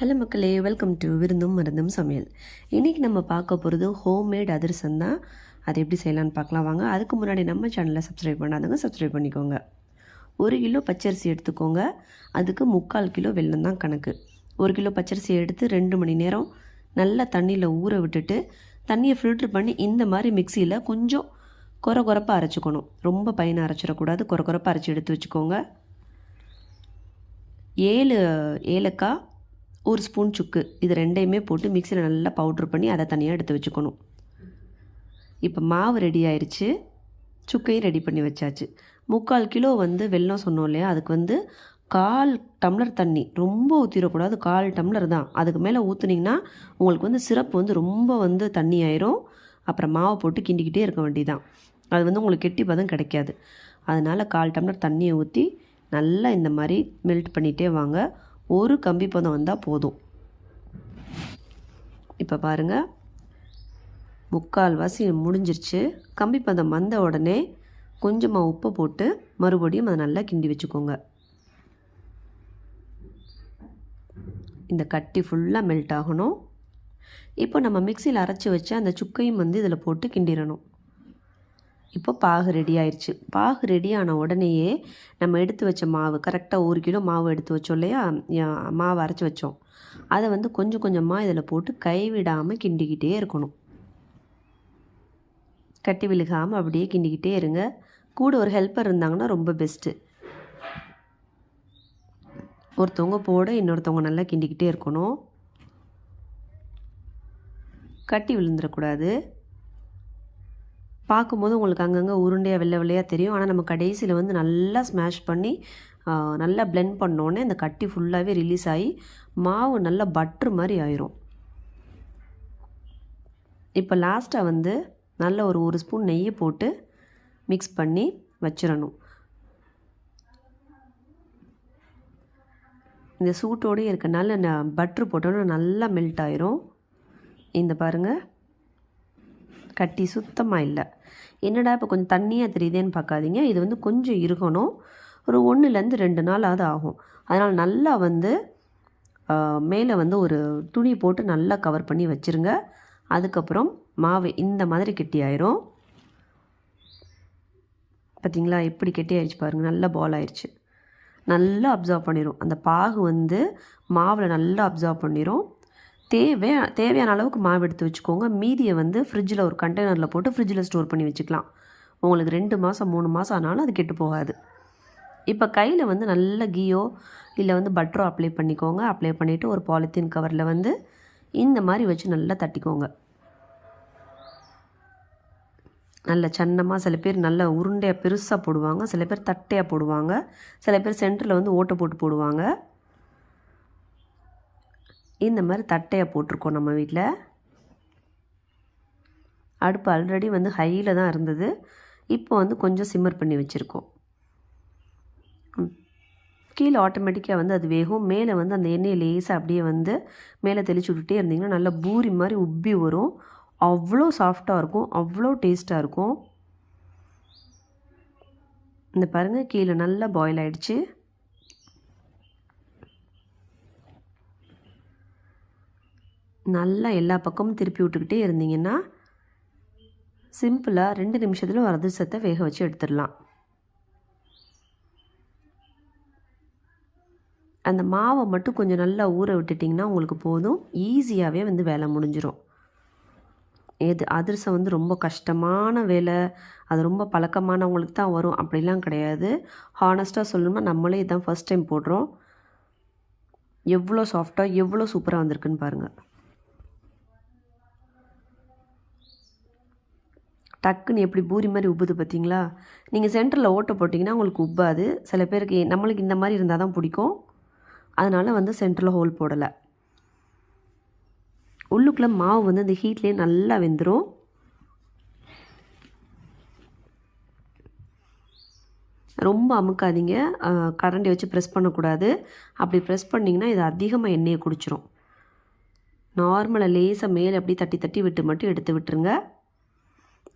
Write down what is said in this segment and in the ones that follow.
Hello மக்களே welcome to விருந்தும் மருந்தும் சமையல். இன்றைக்கி நம்ம பார்க்க போகிறது ஹோம்மேட் அதிரசம் தான். அதை எப்படி செய்யலான்னு பார்க்கலாம் வாங்க. அதுக்கு முன்னாடி நம்ம சேனலை சப்ஸ்கிரைப் பண்ணாதவங்க சப்ஸ்கிரைப் பண்ணிக்கோங்க. ஒரு கிலோ பச்சரிசி எடுத்துக்கோங்க. அதுக்கு முக்கால் கிலோ வெல்லம் தான் கணக்கு. ஒரு கிலோ பச்சரிசி எடுத்து ரெண்டு மணி நேரம் நல்லா தண்ணியில் ஊற விட்டுட்டு தண்ணியை ஃபில்ட்ரு பண்ணி இந்த மாதிரி மிக்சியில் கொஞ்சம் கொர கொரப்பாக அரைச்சிக்கணும். ரொம்ப பையனை அரைச்சிடக்கூடாது. கொர கொரப்பாக அரைச்சி எடுத்து வச்சுக்கோங்க. ஏழு ஏலக்காய் ஒரு ஸ்பூன் சுக்கு. இது ரெண்டையுமே போட்டு மிக்சியில் நல்லா பவுட்ரு பண்ணி அதை தனியாக எடுத்து வச்சுக்கணும். இப்போ மாவு ரெடி ஆயிடுச்சு சுக்கையும் ரெடி பண்ணி வச்சாச்சு. முக்கால் கிலோ வந்து வெல்லம் சொன்னோம் இல்லையா? அதுக்கு வந்து கால் டம்ளர் தண்ணி. ரொம்ப ஊற்றிடக்கூடாது கால் டம்ளர் தான். அதுக்கு மேலே ஊற்றுனீங்கன்னா உங்களுக்கு வந்து சிரப்பு வந்து ரொம்ப வந்து தண்ணி ஆயிரும் அப்புறம் மாவை போட்டு கிண்டிக்கிட்டே இருக்க வேண்டியதான் அது வந்து உங்களுக்கு கெட்டி பதம் கிடைக்காது. அதனால் கால் டம்ளர் தண்ணியை ஊற்றி நல்லா இந்த மாதிரி மெல்ட் பண்ணிகிட்டே வாங்க. ஒரு கம்பி பதம் வந்தால் போதும். இப்போ பாருங்கள் முக்கால் வாசி முடிஞ்சிருச்சு. கம்பி பதம் வந்த உடனே கொஞ்சமாக உப்பு போட்டு மறுபடியும் அதை நல்லா கிண்டி வச்சுக்கோங்க. இந்த கட்டி ஃபுல்லாக மெல்ட் ஆகணும். இப்போ நம்ம மிக்சியில் அரைச்சி வச்சு அந்த சுக்கையும் வந்து இதில் போட்டு கிண்டிடணும். இப்போ பாகு ரெடி ஆயிடுச்சு பாகு ரெடி ஆன உடனேயே நம்ம எடுத்து வச்ச மாவு கரெக்டாக ஒரு கிலோ மாவு எடுத்து வச்சோம் இல்லையா? மாவு அரைச்சி வச்சோம். அதை வந்து கொஞ்சம் கொஞ்சமாக இதில் போட்டு கைவிடாமல் கிண்டிக்கிட்டே இருக்கணும். கட்டி விழுகாமல் அப்படியே கிண்டிக்கிட்டே இருங்க. கூட ஒரு ஹெல்ப்பர் இருந்தாங்கன்னா ரொம்ப பெஸ்ட்டு ஒருத்தவங்க போட இன்னொருத்தவங்க நல்லா கிண்டிக்கிட்டே இருக்கணும். கட்டி விழுந்துடக்கூடாது. பார்க்கும்போது உங்களுக்கு அங்கங்கே உருண்டையாக வெள்ளை வெள்ளையாக தெரியும். ஆனால் நம்ம கடைசியில் வந்து நல்லா ஸ்மாஷ் பண்ணி நல்லா பிளெண்ட் பண்ணோன்னே அந்த கட்டி ஃபுல்லாகவே ரிலீஸ் ஆகி மாவு நல்லா பட்ரு மாதிரி ஆயிரும். இப்போ லாஸ்ட்டாக வந்து நல்ல ஒரு ஒரு ஸ்பூன் நெய்யை போட்டு மிக்ஸ் பண்ணி வச்சிடணும். இந்த சூட்டோடயே இருக்கனால நான் பட்ரு போட்டோன்னா நல்லா மெல்ட் ஆயிரும். இந்த பாருங்கள் கட்டி சுத்தமாக இல்லை. என்னடா இப்போ கொஞ்சம் தண்ணியாக தெரியுதேன்னு பார்க்காதீங்க. இது வந்து கொஞ்சம் இருக்கணும். ஒரு ஒன்றுலேருந்து ரெண்டு நாளாவது ஆகும். அதனால் நல்லா வந்து மேலே வந்து ஒரு துணி போட்டு நல்லா கவர் பண்ணி வச்சுருங்க. அதுக்கப்புறம் மாவு இந்த மாதிரி கெட்டி ஆயிரும். பார்த்தீங்களா எப்படி கெட்டி ஆயிடுச்சு பாருங்கள் நல்லா பால் ஆயிடுச்சு. நல்லா அப்சர்வ் பண்ணிடும் அந்த பாகு வந்து மாவில் நல்லா அப்சர்வ் பண்ணிடும் தேவை தேவையான அளவுக்கு மாவு எடுத்து வச்சுக்கோங்க. மீதியை வந்து ஃப்ரிட்ஜில் ஒரு கண்டெய்னரில் போட்டு ஃப்ரிட்ஜில் ஸ்டோர் பண்ணி வச்சுக்கலாம். உங்களுக்கு ரெண்டு மாதம் மூணு மாதம் ஆனாலும் அது கெட்டு போகாது. இப்போ கையில் வந்து நல்ல கீயோ இல்லை வந்து பட்டரோ அப்ளை பண்ணிக்கோங்க. அப்ளை பண்ணிவிட்டு ஒரு பாலித்தீன் கவரில் வந்து இந்த மாதிரி வச்சு நல்லா தட்டிக்கோங்க. நல்ல சன்னமாக சில பேர் நல்ல உருண்டையாக பெருசாக போடுவாங்க. சில பேர் தட்டையாக போடுவாங்க. சில பேர் சென்டரில் வந்து ஓட்டை போட்டு போடுவாங்க. இந்த மாதிரி தட்டையாக போட்டிருக்கோம் நம்ம வீட்டில். அடுப்பு ஆல்ரெடி வந்து ஹையில் தான் இருந்தது. இப்போ வந்து கொஞ்சம் சிம்மர் பண்ணி வச்சுருக்கோம். ம். கீழே ஆட்டோமேட்டிக்காக வந்து அது வேகும். மேலே வந்து அந்த எண்ணெயை லேசாக அப்படியே வந்து மேலே தெளிச்சு விட்டுட்டே இருந்தீங்கன்னா நல்லா பூரி மாதிரி உப்பி வரும். அவ்வளோ சாஃப்டாக இருக்கும். அவ்வளோ டேஸ்ட்டாக இருக்கும். இந்த பாருங்கள் கீழே நல்லா பாயில் ஆகிடுச்சி நல்லா எல்லா பக்கமும் திருப்பி விட்டுக்கிட்டே இருந்தீங்கன்னா சிம்பிளாக ரெண்டு நிமிஷத்தில் ஒரு அதிர்சத்தை வேக வச்சு எடுத்துடலாம். அந்த மாவை மட்டும் கொஞ்சம் நல்லா ஊற விட்டுட்டிங்கன்னா உங்களுக்கு போதும். ஈஸியாகவே வந்து வேலை முடிஞ்சிடும் எது அதிரசம் வந்து ரொம்ப கஷ்டமான வேலை. அது ரொம்ப பழக்கமானவங்களுக்கு தான் வரும். அப்படிலாம் கிடையாது. ஹானஸ்ட்டாக சொல்லணும்னா நம்மளே இதான் ஃபஸ்ட் டைம் போடுறோம். எவ்வளோ சாஃப்டாக எவ்வளோ சூப்பராக வந்திருக்குன்னு பாருங்கள் டக்குன்னு எப்படி பூரி மாதிரி உப்புது பார்த்தீங்களா? நீங்கள் சென்டரில் ஓட்டை போட்டிங்கன்னா உங்களுக்கு உப்பாது. சில பேருக்கு நம்மளுக்கு இந்த மாதிரி இருந்தால் தான் பிடிக்கும். அதனால் வந்து சென்டரில் ஹோல் போடலை. உள்ளுக்குள்ளே மாவு வந்து இந்த ஹீட்லேயே நல்லா வெந்துடும் ரொம்ப அமுக்காதீங்க. கரண்டி வச்சு ப்ரெஸ் பண்ணக்கூடாது. அப்படி ப்ரெஸ் பண்ணிங்கன்னா இது அதிகமாக எண்ணெயை குடிச்சிரும். நார்மலாக லேசாக மேலே அப்படி தட்டி தட்டி விட்டு மட்டும் எடுத்து விட்டுருங்க.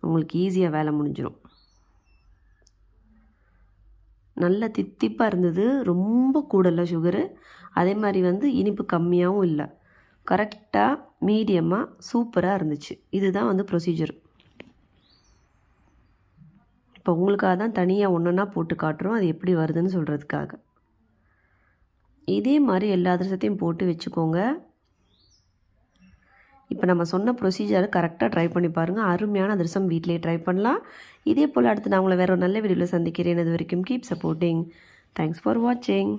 உங்களுக்கு ஈஸியாக வேலை முடிஞ்சிடும் நல்ல தித்திப்பாக இருந்தது ரொம்ப கூடல சுகரு அதே மாதிரி வந்து இனிப்பு கம்மியாகவும் இல்லை. கரெக்டாக மீடியமாக சூப்பராக இருந்துச்சு. இதுதான் வந்து ப்ரொசீஜர் இப்போ உங்களுக்காக தான் தனியாக ஒன்றுனா போட்டு காட்டுறோம். அது எப்படி வருதுன்னு சொல்கிறதுக்காக இதே மாதிரி எல்லா அதிரசத்தையும் போட்டு வச்சுக்கோங்க. இப்போ நம்ம சொன்ன ப்ரொசீஜரை கரெக்டாக ட்ரை பண்ணி பாருங்கள் அருமையான அதிரசம் வீட்டிலேயே ட்ரை பண்ணலாம். இதே போல் அடுத்து நான் உங்களை வேறு ஒரு நல்ல வீடியோவில் சந்திக்கிறேன். அது வரைக்கும் கீப் சப்போர்ட்டிங் தேங்க்ஸ் ஃபார் வாட்சிங்